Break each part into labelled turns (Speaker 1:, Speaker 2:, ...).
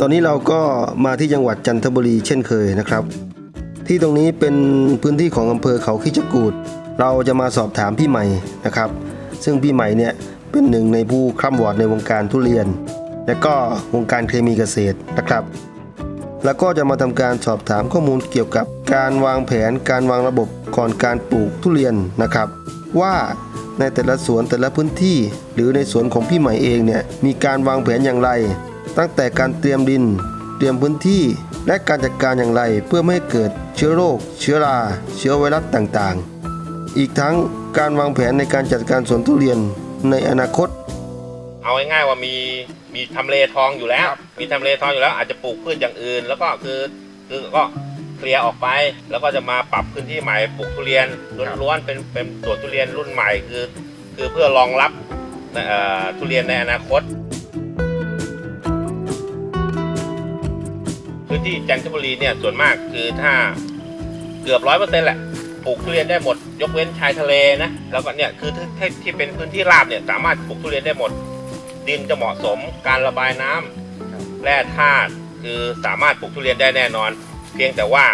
Speaker 1: ตอนนี้เราก็มาที่จังหวัดจันทบุรีเช่นเคยนะครับ ที่ตรงนี้เป็นพื้นที่ของอำเภอเขาคิชกูดเราจะมาสอบถามพี่ใหม่นะครับ ซึ่งพี่ใหม่เนี่ยเป็นหนึ่งในผู้คร่ำวอดในวงการทุเรียน และก็วงการเคมีเกษตรนะครับ แล้วก็จะมาทำการสอบถามข้อมูลเกี่ยวกับการวางแผนการวางระบบก่อนการปลูกทุเรียนนะครับ ว่าในแต่ละสวนแต่ละพื้นที่ หรือในสวนของพี่ใหม่เองเนี่ยมีการวางแผนอย่างไร ตั้งแต่การเตรียมดิน เตรียมพื้นที่ และการจัดการอย่างไรเพื่อไม่ให้เกิดเชื้อโรค เชื้อรา เชื้อไวรัสต่างๆ อีกทั้งการวางแผนในการจัดการสวนทุเรียนในอนาคต
Speaker 2: เอาง่ายๆว่ามีมีทำเลทองอยู่แล้ว
Speaker 3: ครับ
Speaker 2: มีทำเลทองอยู่แล้วอาจจะปลูกพืชอย่างอื่น แล้วก็คือคือก็เคลียร์ออกไป แล้วก็จะมาปรับพื้นที่ใหม่ปลูกทุเรียนล้วนๆเป็นเป็นสวนทุเรียนรุ่นใหม่คือคือเพื่อรองรับเอ่อทุเรียนในอนาคต ที่จันทบุรีเนี่ยส่วนมากคือถ้าเกือบร้อยเปอร์เซ็นต์แหละปลูกทุเรียนได้หมด ยกเว้นชายทะเลนะแล้วก็เนี่ยคือที่ที่เป็นพื้นที่ราบเนี่ยสามารถปลูกทุเรียนได้หมด ดินจะเหมาะสมการระบายน้ำแร่ธาตุคือสามารถปลูกทุเรียนได้แน่นอน เพียงแต่ว่า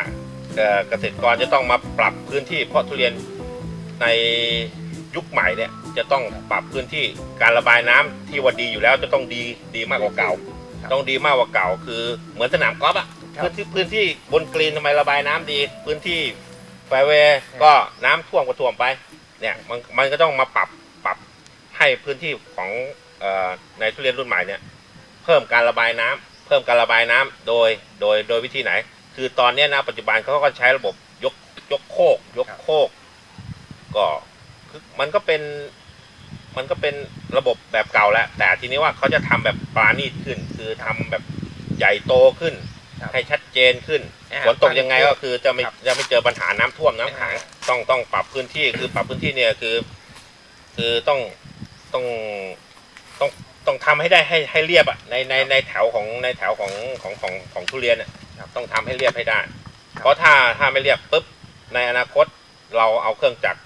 Speaker 2: เอ่อเกษตรกรจะต้องมาปรับพื้นที่เพราะทุเรียนในยุคใหม่เนี่ยจะต้องปรับพื้นที่การระบายน้ำที่ว่าดีอยู่แล้วจะต้องดีดีมากกว่าเก่า ต้องดีมากกว่าเก่า คือเหมือนสนามกอล์ฟอะ
Speaker 3: ครับ
Speaker 2: พื้นที่พื้นที่บนกรีนทำไมระบายน้ำดี พื้นที่แฟร์เวย์ก็น้ำท่วมก็ท่วมไป เนี่ยมันมันก็ต้องมาปรับปรับให้พื้นที่ของเอ่อในทุเรียนรุ่นใหม่เนี่ย เพิ่มการระบายน้ำเพิ่มการระบายน้ำโดยโดยโดยวิธีไหน คือตอนเนี้ยนะปัจจุบันเขาก็ใช้ระบบยกยกโคก ยกโคก ก็คือมันก็เป็น มันก็เป็นระบบแบบเก่าแล้วแต่ทีนี้ว่าเขาจะทำแบบปราณีตขึ้น คือทำแบบใหญ่โตขึ้น
Speaker 3: ครับ
Speaker 2: ให้ชัดเจนขึ้น
Speaker 3: อ่า
Speaker 2: ฝนตกยังไงก็คือจะไม่
Speaker 3: ครับ
Speaker 2: จะไม่เจอปัญหาน้ำท่วมน้ำขัง
Speaker 3: อ่า
Speaker 2: ต้องต้องปรับพื้นที่คือปรับพื้นที่เนี่ยคือ คือต้องต้องต้องต้องทำให้ได้ให้ให้เรียบอะในในในแถวของในแถวของของของของทุเรียนอะต้องทำให้เรียบให้ได้เพราะถ้าถ้าไม่เรียบปุ๊บในอนาคตเราเอาเครื่องจักร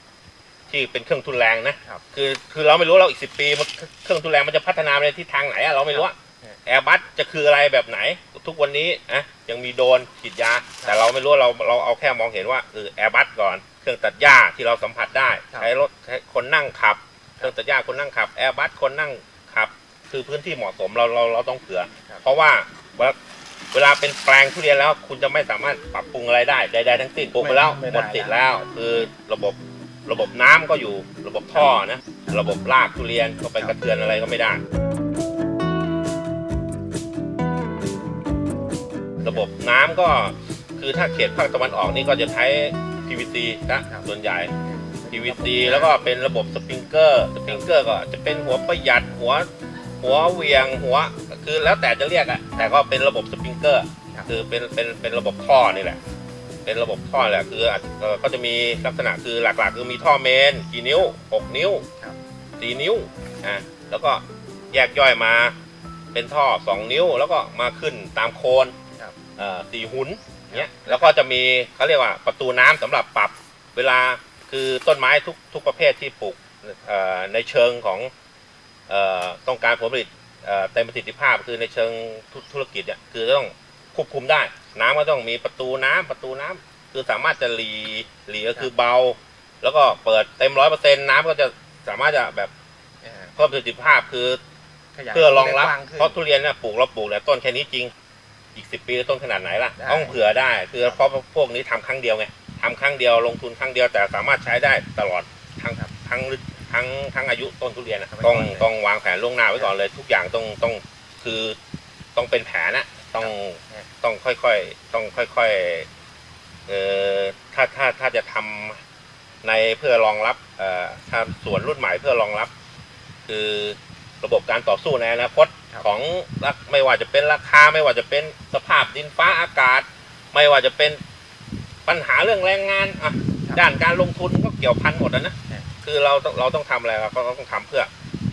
Speaker 2: ที่เป็นเครื่องทุนแรงนะ ครับ คือคือเราไม่รู้เราอีกสิปีมันเครื่องทุนแรงมันจะพัฒนาไปในทิศทางไหนอะเราไม่รู้อะ
Speaker 3: ครับ
Speaker 2: แอร์บัสจะคืออะไรแบบไหนทุกวันนี้อะยังมีโดรนฉีดยา แต่เราไม่รู้เราเราเอาแค่มองเห็นว่าเออแอร์บัสก่อน เครื่องตัดหญ้าที่เราสัมผัสได้
Speaker 3: ครับ
Speaker 2: ใช้รถใช้คนนั่งขับ เครื่องตัดหญ้าคนนั่งขับแอร์บัสคนนั่งขับ คือพื้นที่เหมาะสมเราเราเราต้องเผื่อ
Speaker 3: ครับ
Speaker 2: เพราะว่าเวลาเวลาเป็นแปลงทุเรียนแล้ว คุณจะไม่สามารถปรับปรุงอะไรได้ใดๆทั้งสิ้นปลูกไปแล้ว
Speaker 3: ไม่ได้
Speaker 2: หมดติดแล้ว คือระบบระบบน้ำก็อยู่ระบบท่อนะ ระบบรากทุเรียนก็ไปกระเทือนอะไรก็ไม่ได้ บบน้ำก็คือถ้าเขตภาคตะวันออกนี่ก็จะใช้ PVC นะครับส่วนใหญ่ PVC แล้วก็เป็นระบบสปริงเกอร์สปริงเกอร์ก็จะเป็นหัวประหยัดหัวหัวเหวียงหัวคือแล้วแต่จะเรียกอะแต่ก็เป็นระบบสปริงเกอร์
Speaker 3: ครับ
Speaker 2: คือเป็นเป็นเป็นระบบท่อนี่แหละ เป็นระบบท่อแหละคืออาจเอ่อก็จะมีลักษณะคือหลักๆ คือมีท่อเมนกี่นิ้ว 6 นิ้ว
Speaker 3: ครับ
Speaker 2: สี่นิ้วอะแล้วก็แยกย่อยมาเป็นท่อ 2 นิ้ว แล้วก็มาขึ้นตามโคน
Speaker 3: ครับ
Speaker 2: เอ่อสี่หุนเนี้ยแล้วก็จะมีเขาเรียกว่าประตูน้ำสำหรับปรับเวลาคือต้นไม้ทุกทุกประเภทที่ปลูกเอ่อในเชิงของเอ่อต้องการผลผลิตเอ่อเต็มประสิทธิภาพคือในเชิงธุธุรกิจเนี่ยคือต้องควบคุมได้ น้ำก็ต้องมีประตูน้ำประตูน้ำคือสามารถจะหลีหลีก็คือเบา แล้วก็เปิดเต็มร้อยเปอร์เซ็นต์น้ำก็จะสามารถจะแบบ
Speaker 3: อ่า
Speaker 2: เพิ่มประสิทธิภาพคือ
Speaker 3: ขยาย
Speaker 2: เพื่อรองรับ
Speaker 3: ได้กว้ขึ้น
Speaker 2: เพราะทุเรียนเนี่ยปลูกเราปลูกแล้วต้นแค่นี้จริง อีกสิบปีต้นขนาดไหนล่ะ
Speaker 3: ได้
Speaker 2: ต้องเผื่อได้ คือเพราะพวกนี้ทำครั้งเดียวไงทำครั้งเดียวลงทุนครั้งเดียวแต่สามารถใช้ได้ตลอดทั้งทั้งทั้งทั้งอายุต้นทุเรียนนะ
Speaker 3: ทำไว้
Speaker 2: ต้อง
Speaker 3: ก่อนเลย
Speaker 2: ต้องวางแผนล่วงหน้าไว้ก่อนเลย ทุกอย่างต้องต้องคือต้องเป็นแผนนะต้อง
Speaker 3: ครับ
Speaker 2: ต้องค่อยๆต้องค่อยๆเอ่อถ้าถ้าถ้าจะทำในเพื่อรองรับเอ่อถ้าส่วนรุ่นใหม่เพื่อรองรับ คือ ระบบการต่อสู้ในอนาคต
Speaker 3: ครับ
Speaker 2: ของรักไม่ว่าจะเป็นราคาไม่ว่าจะเป็นสภาพดินฟ้าอากาศ ไม่ว่าจะเป็นปัญหาเรื่องแรงงานอะ
Speaker 3: ครับ
Speaker 2: ด้านการลงทุนก็เกี่ยวพันหมดนะนะ
Speaker 3: ครับ
Speaker 2: คือเราต้องเราต้องทำอะไรเราก็ต้องทำเพื่อ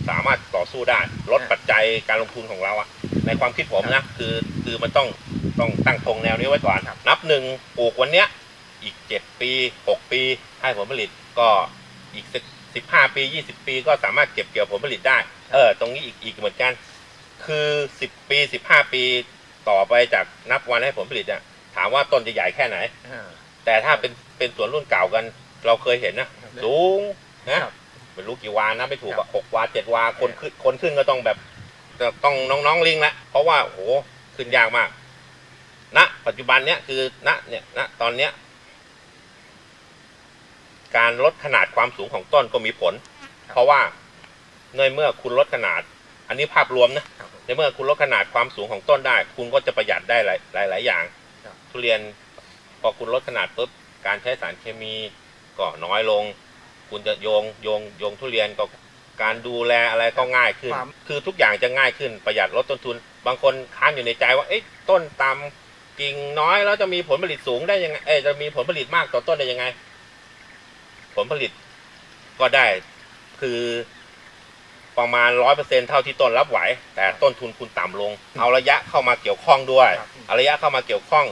Speaker 2: สามารถต่อสู้ได้ลด
Speaker 3: ครับ
Speaker 2: ปัจจัยการลงทุนของเราอะในความคิดผมนะคือคือมันต้องต้องตั้งธงแนวนี้ไว้ก่อน
Speaker 3: ครับ
Speaker 2: นับหนึ่งปลูกวันเนี้ยอีกเจ็ดปีหกปีให้ผลผลิตก็อีกสิบห้าปียี่สิบปีก็สามารถเก็บเกี่ยวผลผลิตได้ เออ ตรงนี้อีกอีกเหมือนกัน คือสิบปีสิบห้าปีต่อไปจากนับวันให้ผลผลิตเนี่ยถามว่าต้นจะใหญ่แค่ไหน
Speaker 3: อ่า
Speaker 2: แต่ถ้าเป็นเป็นสวนรุ่นเก่ากัน เราเคยเห็นนะ สูงนะครับไม่รู้กี่วานะไม่ถูก
Speaker 3: ครั
Speaker 2: อะ
Speaker 3: บ
Speaker 2: หกวาเจ็ดวาคนขึ้นคนขึ้นก็ต้องแบบต้องน้องๆลิงละเพราะว่าโอ้โหขึ้นยากมากณปัจจุบันเนี้ยคือณเนี่ยณตอนเนี้ย การลดขนาดความสูงของต้นก็มีผล เพราะว่า ในเมื่อคุณลดขนาด อันนี้ภาพรวมนะ
Speaker 3: ครับผม
Speaker 2: ในเมื่อคุณลดขนาดความสูงของต้นได้ คุณก็จะประหยัดได้หลายหลายหลายอย่าง
Speaker 3: ครับ
Speaker 2: ทุเรียนพอคุณลดขนาดปุ๊บการใช้สารเคมีก็น้อยลง คุณจะโยงโยงโยงทุเรียนก็การดูแลอะไรก็ง่ายขึ้น
Speaker 3: ความ
Speaker 2: คือทุกอย่างจะง่ายขึ้นประหยัดลดต้นทุน บางคนค้านอยู่ในใจว่าเอ๊ะต้นตำกิ่งน้อยแล้วจะมีผลผลิตสูงได้ยังไง เอ๊ะจะมีผลผลิตมากต่อต้นได้ยังไง ผลผลิตก็ได้คือ ประมาณร้อยเปอร์เซ็นเท่าที่ต้นรับไหว แต่ต้นทุนคุณต่ำลง เอาระยะเข้ามาเกี่ยวข้องด้วย
Speaker 3: ครับ
Speaker 2: เอาระยะเข้ามาเกี่ยวข้อง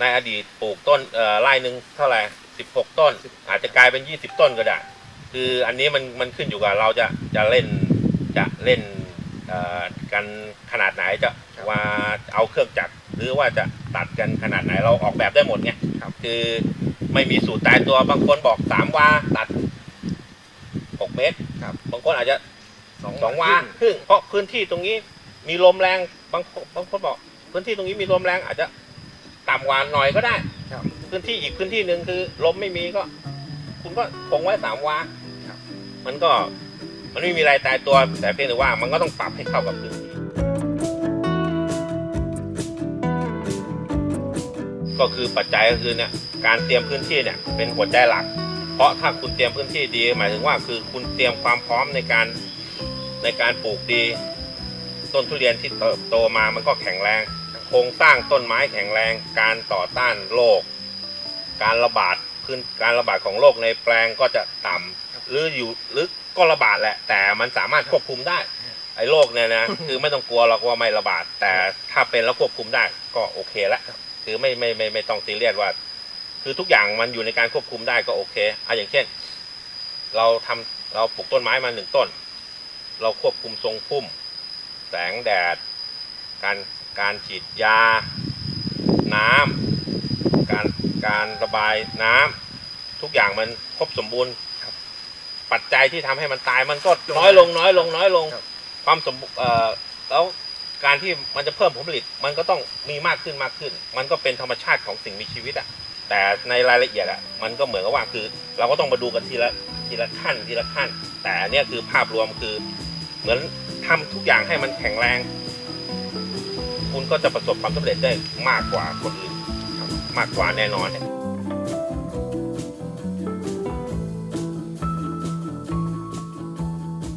Speaker 2: ในอดีตปลูกต้นเอ่อไร่หนึ่งเท่าไหร่สิบหกต้น อาจจะกลายเป็นยี่สิบต้นก็ได้ คืออันนี้มันมันขึ้นอยู่กับเราจะจะเล่นจะเล่นเอ่อกันขนาดไหนจะ
Speaker 3: ครับ
Speaker 2: ว่าเอาเครื่องจักรหรือว่าจะตัดกันขนาดไหนเราออกแบบได้หมดไง
Speaker 3: ครับ
Speaker 2: คือไม่มีสูตรตายตัวบางคนบอกสามวาตัดหกเมตร
Speaker 3: ครับ
Speaker 2: บางคนอาจจะ
Speaker 3: สอง
Speaker 2: สองวาครึ่งเพราะพื้นที่ตรงนี้มีลมแรงบางคนบางคนบอก พื้นที่ตรงนี้มีลมแรงอาจจะต่ำกว่าหน่อยก็ได้
Speaker 3: ครับ
Speaker 2: พื้นที่อีกพื้นที่หนึ่งคือลมไม่มีก็ คุณก็คงไว้สามวา
Speaker 3: ครับ
Speaker 2: มันก็มันไม่มีอะไรตายตัว แต่เพียงแต่ว่ามันก็ต้องปรับให้เข้ากับพื้นที่ก็คือปัจจัยก็คือเนี่ยการเตรียมพื้นที่เนี่ยเป็นหัวใจหลัก เพราะถ้าคุณเตรียมพื้นที่ดี หมายถึงว่าคือคุณเตรียมความพร้อมในการ ในการปลูกดี ต้นทุเรียนที่เติบโตมามันก็แข็งแรง โครงสร้างต้นไม้แข็งแรง การต่อต้านโรคการระบาดขึ้นการระบาดของโรคในแปลงก็จะต่ำหรืออยู่หรือก็ระบาดแหละ แต่มันสามารถควบคุมได้ ไอ้โรคเนี่ยนะคือไม่ต้องกลัวหรอกว่าไม่ระบาด แต่ถ้าเป็นแล้วควบคุมได้ก็โอเคละคือไม่ไม่ไม่ไม่ต้องซีเรียสว่า คือทุกอย่างมันอยู่ในการควบคุมได้ก็โอเคอะอย่างเช่น เราทำเราปลูกต้นไม้มาหนึ่งต้น เราควบคุมทรงพุ่ม แสงแดด การการฉีดยา น้ำการการระบายน้ำทุกอย่างมันครบสมบูรณ์ปัจจัยที่ทำให้มันตายมันก็น้อยลงน้อยลงน้อยลง
Speaker 3: ครับ
Speaker 2: ความสมบูรณ์เอ่อแล้วการที่มันจะเพิ่มผลผลิต มันก็ต้องมีมากขึ้นมากขึ้น มันก็เป็นธรรมชาติของสิ่งมีชีวิตอะแต่ในรายละเอียดอะมันก็เหมือนกับว่าคือ เราก็ต้องมาดูกันทีละทีละขั้นทีละขั้น แต่อันเนี้ยคือภาพรวมคือ เหมือนทำทุกอย่างให้มันแข็งแรง คุณก็จะประสบความสำเร็จได้มากกว่าคนอื่นมากกว่าแน่นอน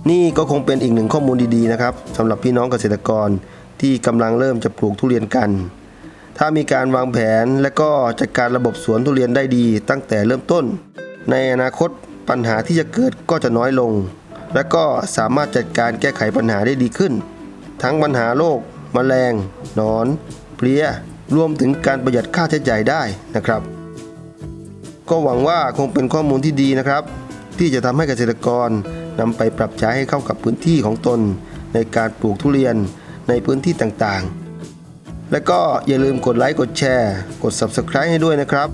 Speaker 1: นี่ก็คงเป็นอีกหนึ่งข้อมูลดีๆนะครับสำหรับพี่น้องเกษตรกรที่กำลังเริ่มจะปลูกทุเรียนกัน ถ้ามีการวางแผนและก็จัดการระบบสวนทุเรียนได้ดีตั้งแต่เริ่มต้น ในอนาคตปัญหาที่จะเกิดก็จะน้อยลง และก็สามารถจัดการแก้ไขปัญหาได้ดีขึ้น ทั้งปัญหาโรคแมลงหนอน เพลี้ย รวมถึงการประหยัดค่าใช้จ่ายได้นะครับ ก็หวังว่าคงเป็นข้อมูลที่ดีนะครับ ที่จะทำให้เกษตรกรนำไปปรับใช้ให้เข้ากับพื้นที่ของตน ในการปลูกทุเรียนในพื้นที่ต่างๆ และก็อย่าลืมกดไลค์กดแชร์ กด Subscribe ให้ด้วยนะครับ